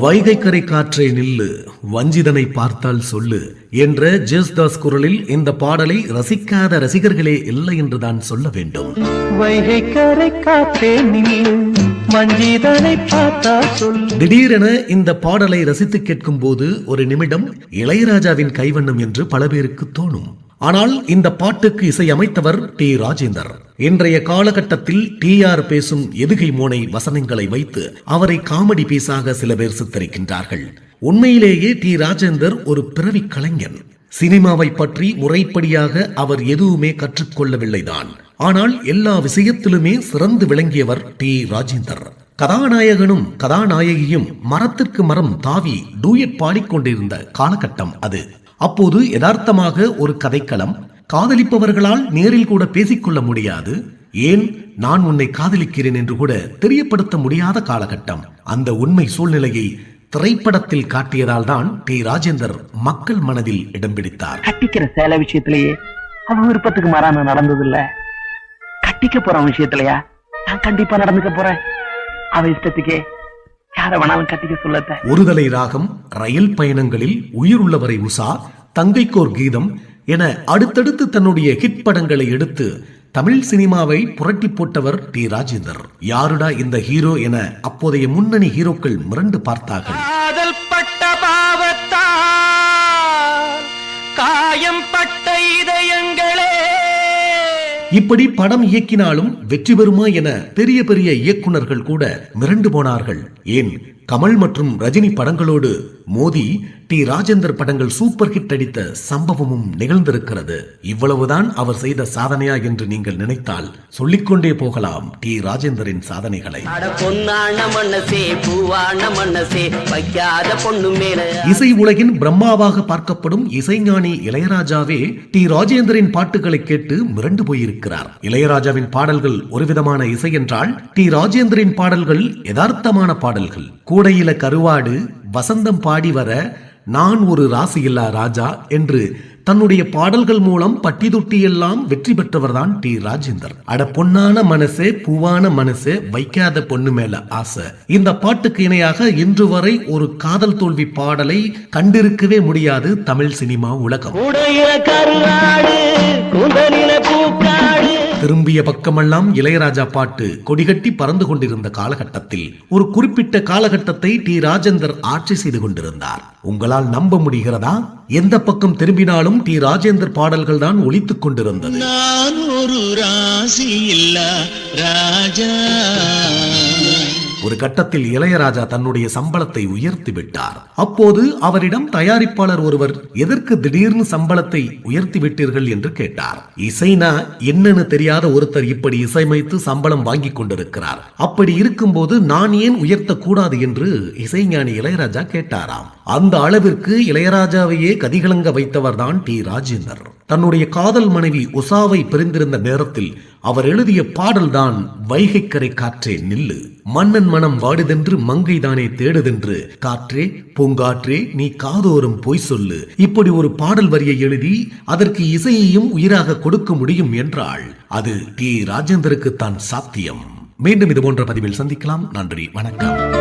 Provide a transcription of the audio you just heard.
வைகைக்கரை காற்றே நில்லு வஞ்சிதனை பார்த்தால் சொல்லு என்ற ஜேஸ்தாஸ் குரலில் இந்த பாடலை ரசிக்காத ரசிகர்களே இல்லை என்றுதான் சொல்ல வேண்டும். வைகை கரை பார்த்தா சொல்லு. திடீரென இந்த பாடலை ரசித்து கேட்கும் போது ஒரு நிமிடம் இளையராஜாவின் கைவண்ணம் என்று பல பேருக்கு தோணும். ஆனால் இந்த பாட்டுக்கு இசையமைத்தவர் டி. ராஜேந்தர். இன்றைய காலகட்டத்தில் டி. ஆர். பேசும் எதுகை மோனை வசனங்களை வைத்து அவரை காமெடி பீஸாக சில பேர் சித்தரிக்கின்றார்கள். உண்மையிலேயே டி. ராஜேந்தர் ஒரு பிறவி கலைஞன். சினிமாவை பற்றி முறைப்படியாக அவர் எதுவுமே கற்றுக்கொள்ளவில்லைதான். ஆனால் எல்லா விஷயத்திலுமே சிறந்து விளங்கியவர் டி. ராஜேந்தர். கதாநாயகனும் கதாநாயகியும் மரத்திற்கு மரம் தாவி டூயட் பாடிக்கொண்டிருந்த காலகட்டம் அது. அப்போது யதார்த்தமாக ஒரு கதைக்களம் காதலிப்பவர்களால் நேரில் கூட பேசிக்கொள்ள முடியாது. ஏன்? நான் உன்னை காதலிக்கிறேன் என்று கூட தெரியப்படுத்த முடியாத காலகட்டம். அந்த உண்மை சூழ்நிலையை திரைப்படத்தில் காட்டியதால் தான் டி. ராஜேந்தர் மக்கள் மனதில் இடம் பிடித்தார். கட்டிக்கிற சேலை விஷயத்திலேயே அவ விருப்பத்துக்கு மாறாம நடந்தது இல்ல கட்டிக்க போற விஷயத்திலயா? நான் கண்டிப்பா நடந்துக்க போறேன். அவ இஷ்டத்துக்கே யார வேணாலும் கட்டிக்க சொல்லத்த. ஒருதலை ராகம் ரயில் பயணங்களில் உயிருள்ளவரை உஷா தங்கைக்கோர் கீதம் என அடுத்தடுத்து தன்னுடைய ஹிட் படங்களை எடுத்து தமிழ் சினிமாவை புரட்டி போட்டவர் டி. ராஜேந்தர். யாருடா இந்த ஹீரோ என அப்போதைய முன்னணி ஹீரோக்கள் மிரண்டு பார்த்தார்கள். இப்படி படம் இயக்கினாலும் வெற்றி பெறுமா என பெரிய பெரிய இயக்குனர்கள் கூட மிரண்டு போனார்கள். ஏன்? கமல் மற்றும் ரஜினி படங்களோடு மோதி டி. ராஜேந்தர் படங்கள் சூப்பர் ஹிட் அடித்த சம்பவமும் நிகழ்ந்திருக்கிறது. இவ்வளவுதான் அவர் செய்த சாதனையா என்று நீங்கள் நினைத்தால் சொல்லிக்கொண்டே போகலாம் டி. ராஜேந்தரின் சாதனைகளை. இசை உலகின் பிரம்மாவாக பார்க்கப்படும் இசைஞானி இளையராஜாவே டி. ராஜேந்தரின் பாட்டுகளை கேட்டு மிரண்டு போயிருக்கிறார். இளையராஜாவின் பாடல்கள் ஒருவிதமான இசை என்றால் டி. ராஜேந்தரின் பாடல்கள் யதார்த்தமான பாடல்கள். கூடையில கருவாடு வசந்தம் பாடி வர நான் ஒரு ராசியில்லா ராஜா என்று தன்னுடைய பாடல்கள் மூலம் பட்டி தொட்டி எல்லாம் வெற்றி பெற்றவர்தான் டி ராஜேந்தர். அட பொன்னான மனசே பூவான மனசே வைக்காத பொண்ணு மேல ஆசை. இந்த பாட்டுக்கு இணையாக இன்று வரை ஒரு காதல் தோல்வி பாடலை கண்டிருக்கவே முடியாது தமிழ் சினிமா உலகம். திரும்பிய பக்கமெல்லாம் இளையராஜா பாட்டு கொடிகட்டி பறந்து கொண்டிருந்த காலகட்டத்தில் ஒரு குறிப்பிட்ட காலகட்டத்தை டி. ராஜேந்தர் ஆட்சி செய்து கொண்டிருந்தார். உங்களால் நம்ப முடிகிறதா? எந்த பக்கம் திரும்பினாலும் டி. ராஜேந்தர் பாடல்கள் தான் ஒழித்துக் கொண்டிருந்தது. நான் ஒரு ராசி இல்ல ராஜா. ஒரு கட்டத்தில் இளையராஜா தன்னுடைய சம்பளத்தை உயர்த்தி விட்டார் அப்போது அவரிடம் தயாரிப்பாளர் ஒருவர் எதற்கு திடீர்னு சம்பளத்தை உயர்த்தி விட்டீர்கள் என்று கேட்டார். இசைனா என்னன்னு தெரியாத ஒருத்தர் இப்படி இசையமைத்து சம்பளம் வாங்கி கொண்டிருக்கிறார். அப்படி இருக்கும்போது நான் ஏன் உயர்த்த கூடாது என்று இசைஞானி இளையராஜா கேட்டாராம். அந்த அளவிற்கு இளையராஜாவையே கதிகலங்க வைத்தவர்தான் டி. ராஜேந்தர். தன்னுடைய காதல் மனைவி உஷாவை பிரிந்திருந்த நேரத்தில் அவர் எழுதிய பாடல்தான் வைகைக்கரை காற்றே நில்லு. மன்னன் மனம் வாடுதென்று மங்கைதானே தேடுதென்று காற்றே பூங்காற்றே நீ காதோறும் பொய் சொல்லு. இப்படி ஒரு பாடல் வரியை எழுதி அதற்கு இசையையும் உயிராக கொடுக்க முடியும் என்றால் அது டி. ராஜேந்தருக்கு தான் சாத்தியம். மீண்டும் இது போன்ற பதிவில் சந்திக்கலாம். நன்றி வணக்கம்.